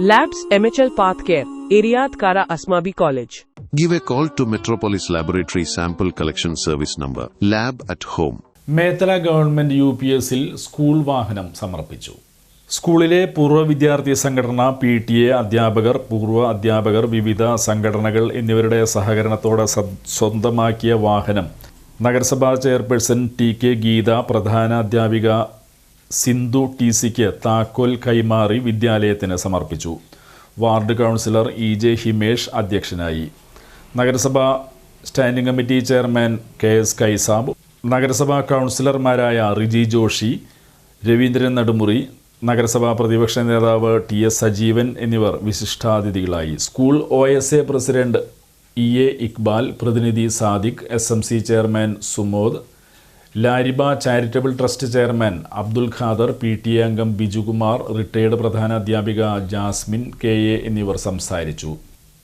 Labs MHL Path Care, Iriad Kara Asmabi College. Give a call to Metropolis Laboratory Sample Collection Service number Lab at Home. Methala government U P എസിൽ school വാഹനം സമർപ്പിച്ചു സ്കൂളിലെ പൂർവ വിദ്യാർത്ഥി സംഘടന P T A അധ്യാപകർ പൂർവ അധ്യാപകർ വിവിധ സംഘടനകൾ എന്നിവരുടെ സഹകരണത്തോടെ സ്വന്തമാക്കിയ വാഹനം നഗരസഭാ ചെയർപേഴ്സൺ ടി കെ ഗീത പ്രധാന അധ്യാപിക സിന്ധു ടി സിക്ക് താക്കോൽ കൈമാറി വിദ്യാലയത്തിന് സമർപ്പിച്ചു. Ward councillor E J Himesh അധ്യക്ഷനായി. നഗരസഭാ standing committee chairman K S Kaisab നഗരസഭാ കൗൺസിലർമാരായ റിജി ജോഷി രവീന്ദ്രൻ നടുമുറി നഗരസഭാ പ്രതിപക്ഷ നേതാവ് ടി എസ് സജീവൻ എന്നിവർ വിശിഷ്ടാതിഥികളായി. School O S A president E A Iqbal പ്രതിനിധി Sadiq S M C chairman Sumod Lariba charitable trust chairman Abdul Khader P T A അംഗം Bijukumar retired പ്രധാന അധ്യാപിക ജാസ്മിൻ കെ എ എന്നിവർ സംസാരിച്ചു.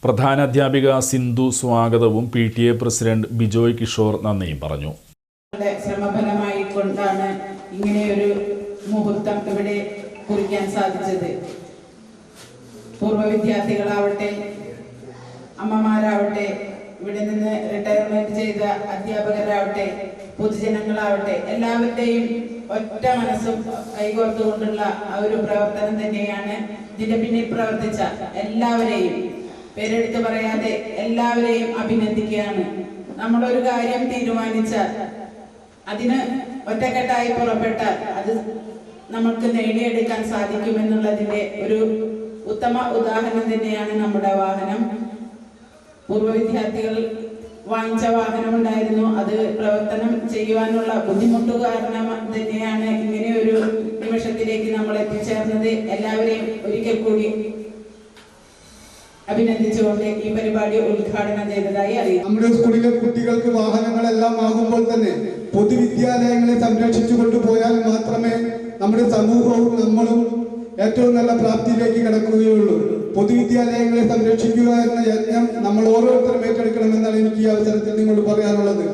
പ്രധാന അധ്യാപിക സിന്ധു സ്വാഗതവും P T A president Bijoy Kishore നന്ദിയും പറഞ്ഞു. ശ്രമഫലമായി കൊണ്ടാണ് ഇങ്ങനെയൊരു മുഹൂർത്തം ഇവിടെ കുറിക്കാൻ സാധിച്ചത്. പൂർവ വിദ്യാർത്ഥികളാവട്ടെ അമ്മമാരാവട്ടെ ഇവിടെ നിന്ന് റിട്ടയർമെന്റ് ചെയ്ത അധ്യാപകരാവട്ടെ പൊതുജനങ്ങളാവട്ടെ എല്ലാവരുടെയും ഒറ്റ മനസ്സും കൈകോർത്തുകൊണ്ടുള്ള ആ ഒരു പ്രവർത്തനം തന്നെയാണ് ഇതിന്റെ പിന്നിൽ പ്രവർത്തിച്ച എല്ലാവരെയും. പേരെടുത്ത് പറയാതെ എല്ലാവരെയും അഭിനന്ദിക്കുകയാണ്. നമ്മളൊരു കാര്യം തീരുമാനിച്ചാൽ അതിന് ഒറ്റക്കെട്ടായി പുറപ്പെട്ടാൽ അത് നമുക്ക് നേടിയെടുക്കാൻ സാധിക്കുമെന്നുള്ളതിന്റെ ഒരു ഉത്തമ ഉദാഹരണം തന്നെയാണ് നമ്മുടെ വാഹനം. പൂർവ വിദ്യാർത്ഥികൾ വാങ്ങിച്ച വാഹനം ഉണ്ടായിരുന്നു അത് പ്രവർത്തനം ചെയ്യുവാനുള്ള ബുദ്ധിമുട്ട് കാരണം തന്നെയാണ് ഇങ്ങനെ ഒരു നിമിഷത്തിലേക്ക് നമ്മൾ എത്തിച്ചേർന്നത്. എല്ലാവരെയും ഒരിക്കൽ കൂടി അഭിനന്ദിച്ചുകൊണ്ട് ഈ പരിപാടി ഉദ്ഘാടനം ചെയ്തതായി അറിയാം. നമ്മുടെ സ്കൂളിലെ കുട്ടികൾക്ക് വാഹനങ്ങളെല്ലാം ആകുമ്പോൾ തന്നെ പൊതുവിദ്യാലയങ്ങളെ സംരക്ഷിച്ചു കൊണ്ടുപോയാൽ മാത്രമേ നമ്മുടെ സമൂഹവും നമ്മളും ഏറ്റവും നല്ല പ്രാപ്തിയിലേക്ക് കിടക്കുകയുള്ളൂ. പൊതുവിദ്യാലയങ്ങളെ സംരക്ഷിക്കുക എന്ന യജ്ഞം നമ്മൾ ഓരോരുത്തരും ഏറ്റെടുക്കണമെന്നാണ് എനിക്ക് ഈ അവസരത്തിൽ നിങ്ങളോട് പറയാനുള്ളത്.